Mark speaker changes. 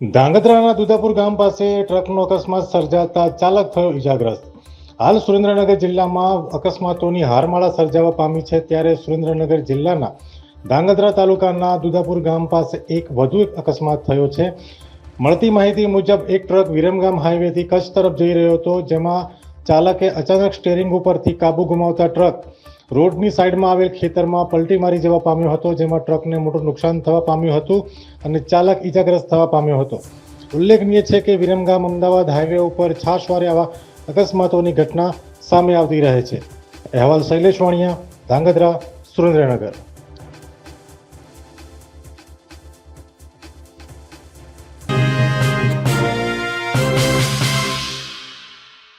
Speaker 1: ધાંગધ્રાના દુધાપુર ગામ પાસે ટ્રકનો અકસ્માત સર્જાતા ચાલક થયો ઇજાગ્રસ્ત હાલ સુરેન્દ્રનગર જિલ્લામાં અકસ્માતોની હારમાળા સર્જાવા પામી છે ત્યારે સુરેન્દ્રનગર જિલ્લાના ધાંગધ્રા તાલુકાના દુધાપુર ગામ પાસે એક વધુ એક અકસ્માત થયો છે. મળતી માહિતી મુજબ એક ટ્રક વિરમગામ હાઈવેથી કચ્છ તરફ જઈ રહ્યો હતો, જેમાં ચાલકે અચાનક સ્ટેરિંગ ઉપરથી કાબુ ગુમાવતા ટ્રક રોડની સાઈડમાં આવેલ ખેતરમાં પલટી મારી જવા પામ્યો હતો, જેમાં ટ્રકને મોટું નુકસાન થવા પામ્યું હતું અને ચાલક ઈજાગ્રસ્ત થવા પામ્યો હતો. ઉલ્લેખનીય છે કે વિરમગામ અમદાવાદ હાઈવે ઉપર છાશવારે આવા અકસ્માતોની ઘટના સામે આવતી રહે છે. અહેવાલ શૈલેષ વાણિયા, ધાંગધ્રા, સુરેન્દ્રનગર.